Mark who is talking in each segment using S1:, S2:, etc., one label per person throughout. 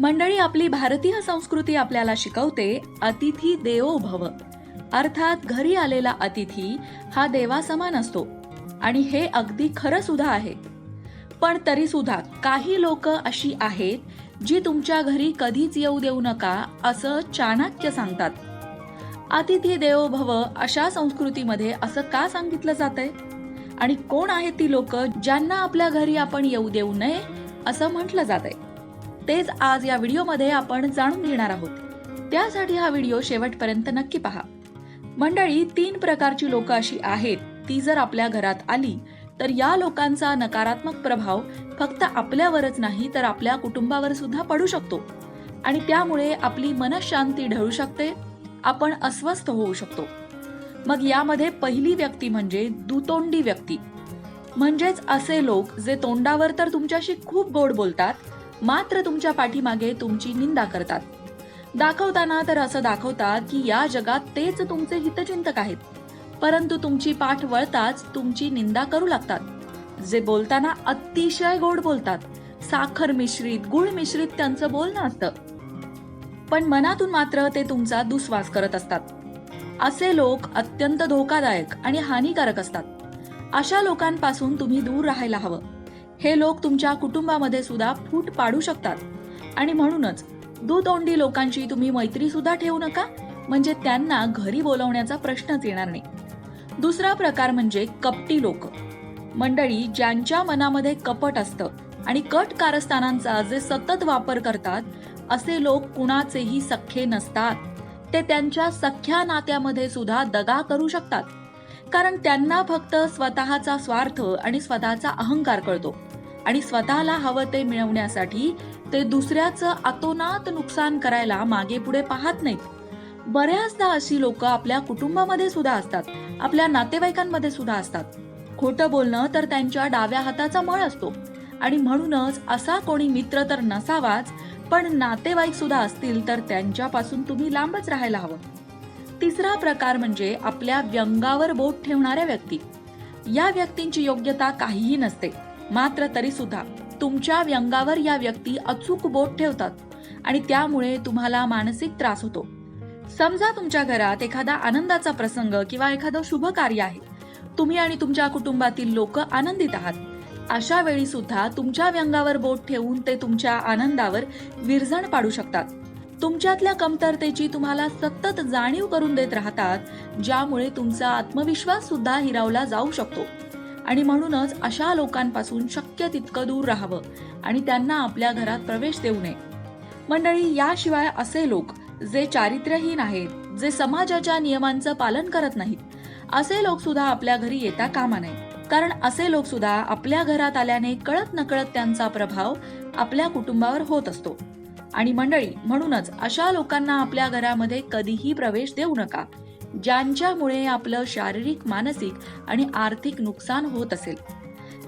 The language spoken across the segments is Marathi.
S1: मंडळी आपली भारतीय संस्कृती आपल्याला शिकवते अतिथी देवो भव. अर्थात घरी आलेला अतिथी हा देवासमान असतो आणि हे अगदी खरं सुद्धा आहे. पण तरी सुद्धा काही लोक अशी आहेत जी तुमच्या घरी कधीच येऊ देऊ नका असं चाणक्य सांगतात. अतिथी देवो भव अशा संस्कृतीमध्ये असं का सांगितलं जातंय? आणि कोण आहेत ती लोक ज्यांना आपल्या घरी आपण येऊ देऊ नये असं म्हटलं जातंय? तेच आज या व्हिडिओमध्ये आपण जाणून घेणार आहोत. त्यासाठी हा व्हिडिओ शेवटपर्यंत नक्की पहा. मंडळी तीन प्रकारची लोक अशी आहेत ती जर आपल्या घरात आली तर या लोकांचा नकारात्मक प्रभाव फक्त आपल्यावरच नाही तर आपल्या कुटुंबावर सुद्धा पडू शकतो. आणि त्यामुळे आपली मनशांती ढळू शकते आपण अस्वस्थ होऊ शकतो. मग यामध्ये पहिली व्यक्ती म्हणजे दुतोंडी व्यक्ती. म्हणजेच असे लोक जे तोंडावर तर तुमच्याशी खूप गोड बोलतात मात्र तुमच्या पाठीमागे तुमची निंदा करतात. दाखवताना तर असं दाखवतात की या जगात तेच तुमचे हितचिंतक आहेत. परंतु तुमची पाठ वळताच तुमची निंदा करू लागतात. जे बोलताना अतिशय गोड बोलतात. साखर मिश्रित गुळ मिश्रित त्यांचं बोलणं असतं. पण मनातून मात्र ते तुमचा दुस्वास करत असतात. असे लोक अत्यंत धोकादायक आणि हानिकारक असतात. अशा लोकांपासून तुम्ही दूर राहायला हवं. हे लोक तुमच्या कुटुंबामध्ये सुद्धा फूट पाडू शकतात. आणि म्हणूनच दुतोंडी लोकांची तुम्ही मैत्री सुद्धा ठेवू नका. म्हणजे त्यांना घरी बोलवण्याचा प्रश्नच येणार नाही. दुसरा प्रकार म्हणजे कपटी लोक. मंडळी ज्यांच्या मनामध्ये कपट असतं आणि कट कारस्थानांचा जे सतत वापर करतात असे लोक कुणाचेही सख्खे नसतात. ते त्यांच्या सख्या नात्यामध्ये सुद्धा दगा करू शकतात. कारण त्यांना फक्त स्वतःचा स्वार्थ आणि स्वतःचा अहंकार कळतो. आणि स्वतःला हवं ते मिळवण्यासाठी ते दुसऱ्याचं अतोनात नुकसान करायला मागे पुढे पाहत नाहीत. बऱ्याचदा अशी लोक आपल्या कुटुंबामध्ये सुद्धा असतात आपल्या नातेवाईकांमध्ये सुद्धा असतात. खोटं बोलणं तर त्यांच्या डाव्या हाताचा मळ असतो. आणि म्हणूनच असा कोणी मित्र तर नसावाच पण नातेवाईक सुद्धा असतील तर त्यांच्यापासून तुम्ही लांबच राहायला हवं. तिसरा प्रकार म्हणजे आपल्या व्यंगावर बोट ठेवणाऱ्या व्यक्ती. या व्यक्तींची योग्यता काहीही नसते. मात्र तरी सुद्धा तुमच्या व्यंगावर या व्यक्ती अचूक बोट ठेवतात आणि त्यामुळे तुम्हाला मानसिक त्रास होतो. समजा तुमच्या घरात एखादा आनंदाचा प्रसंग किंवा एखादं शुभ कार्य आहे. तुम्ही आणि तुमच्या कुटुंबातील लोक आनंदित आहात. अशा वेळी सुद्धा तुमच्या व्यंगावर बोट ठेवून ते तुमच्या आनंदावर विरजण पाडू शकतात. तुमच्यातल्या कमतरतेची तुम्हाला सतत जाणीव करून देत राहतात ज्यामुळे तुमचा आत्मविश्वास सुद्धा हिरावला जाऊ शकतो. आणि म्हणूनच अशा लोकांपासून शक्य तितकं दूर राहावं आणि त्यांना आपल्या घरात प्रवेश देऊ नये. मंडळी याशिवाय असे लोक जे चारित्र्यहीन आहेत जे समाजाच्या नियमांचं पालन करत नाहीत असे लोक सुद्धा आपल्या घरी येता कामा नये. कारण असे लोक सुद्धा आपल्या घरात आल्याने कळत नकळत त्यांचा प्रभाव आपल्या कुटुंबावर होत असतो. आणि मंडळी म्हणूनच अशा लोकांना आपल्या घरामध्ये कधीही प्रवेश देऊ नका ज्यांच्यामुळे आपलं शारीरिक मानसिक आणि आर्थिक नुकसान होत असेल.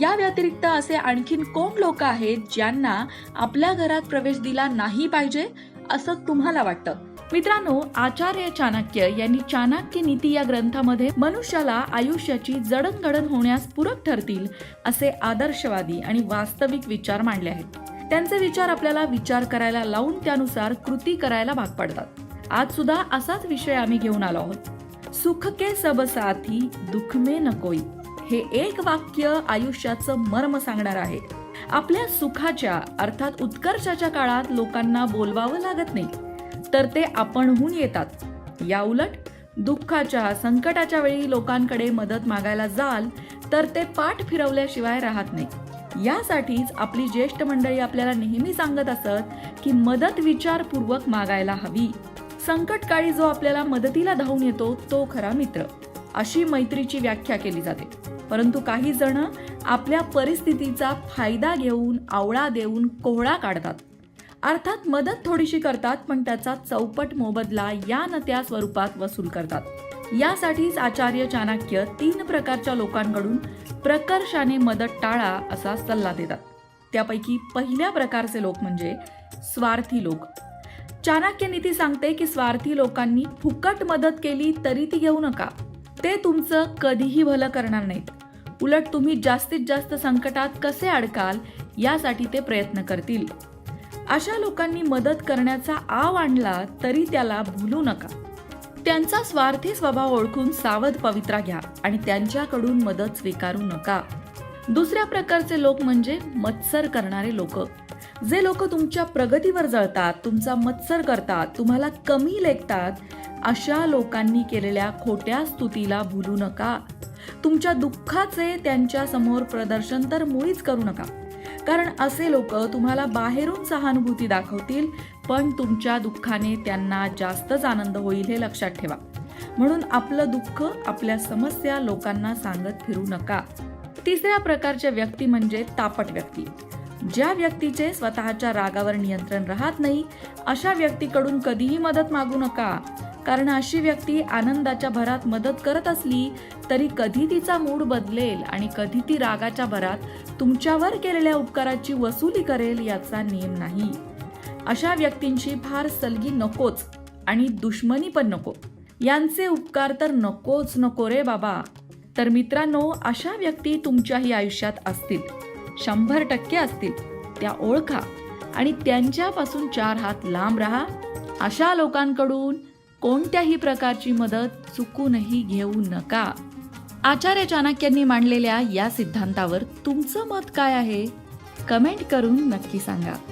S1: या व्यतिरिक्त असे आणखीन कोण लोक आहेत ज्यांना आपल्या घरात प्रवेश दिला नाही पाहिजे असं तुम्हाला वाटतं? मित्रांनो आचार्य चाणक्य यांनी चाणक्य नीती या ग्रंथामध्ये मनुष्याला आयुष्याची जडणघडण होण्यास पूरक ठरतील असे आदर्शवादी आणि वास्तविक विचार मांडले आहेत. त्यांचे विचार आपल्याला विचार करायला लावून त्यानुसार कृती करायला भाग पडतात. आज सुद्धा असाच विषय आम्ही घेऊन आलो आहोत. सुख के सब साथी दुख में हे एक वाक्य आयुष्याचं मर्म सांगणार आहे. आपल्या सुखाच्या अर्थात उत्कर्षाच्या काळात लोकांना बोलवावं लागत नाही. तर ते आपणहून येतात. या उलट दुःखाच्या संकटाच्या वेळी लोकांकडे मदत मागायला जाल तर ते पाठ फिरवल्याशिवाय राहत नाही. यासाठीच आपली ज्येष्ठ मंडळी आपल्याला नेहमी सांगत असत की मदत विचारपूर्वक मागायला हवी. संकट काळी जो आपल्याला मदतीला धावून येतो तो खरा मित्र. अशी मैत्रीची व्याख्या केली जाते. परंतु काही जण आपल्या परिस्थितीचा फायदा घेऊन आवळा देऊन कोहळा काढतात. अर्थात मदत थोडीशी करतात पण त्याचा चौपट मोबदला या न त्या स्वरूपात वसूल करतात. यासाठीच आचार्य चाणक्य तीन प्रकारच्या लोकांकडून प्रकर्षाने मदत टाळा असा सल्ला देतात. त्यापैकी पहिल्या प्रकारचे लोक म्हणजे स्वार्थी लोक. चाणक्य नीती सांगते की स्वार्थी लोकांनी फुकट मदत केली तरी ती घेऊ नका. ते तुमचं कधीही भलं करणार नाहीत. उलट तुम्ही जास्तीत जास्त संकटात कसे अडकाल यासाठी ते प्रयत्न करतील. अशा लोकांनी मदत करण्याचा आव आणला तरी त्याला भूलू नका. त्यांचा स्वार्थी स्वभाव ओळखून सावध पवित्रा घ्या आणि त्यांच्याकडून मदत स्वीकारू नका. दुसऱ्या प्रकारचे लोक म्हणजे मत्सर करणारे लोक. जे लोक तुमच्या प्रगतीवर जळतात तुमचा मत्सर करतात तुम्हाला कमी लेखतात अशा लोकांनी केलेल्या खोट्या स्तुतीला भूलू नका. तुमच्या दुःखाचे त्यांच्यासमोर प्रदर्शन तर मुळीच करू नका. कारण असे लोक तुम्हाला बाहेरून सहानुभूती दाखवतील पण तुमच्या दुःखाने त्यांना जास्तच आनंद होईल हे लक्षात ठेवा. म्हणून आपलं दुःख आपल्या समस्या लोकांना सांगत फिरू नका. तिसऱ्या प्रकारच्या व्यक्ती म्हणजे तापट व्यक्ती. ज्या व्यक्तीचे स्वतःच्या रागावर नियंत्रण राहत नाही अशा व्यक्तीकडून कधीही मदत मागू नका. कारण अशी व्यक्ती आनंदाच्या भरात मदत करत असली तरी कधी तिचा मूड बदलेल आणि कधी ती रागाच्या भरात तुमच्यावर केलेल्या उपकाराची वसुली करेल याचा नियम नाही. अशा व्यक्तींची फार सलगी नकोच आणि दुश्मनी पण नको. यांचे उपकार तर नकोच नको रे बाबा. तर मित्रांनो अशा व्यक्ती तुमच्याही आयुष्यात असतील. शंभर टक्के असतील. त्या ओळखा आणि त्यांच्यापासून चार हात लांब राहा. अशा लोकांकडून कोणत्याही प्रकारची मदत चुकूनही घेऊ नका. आचार्य चाणक्यांनी मांडलेल्या या सिद्धांतावर तुमचं मत काय आहे? कमेंट करून नक्की सांगा.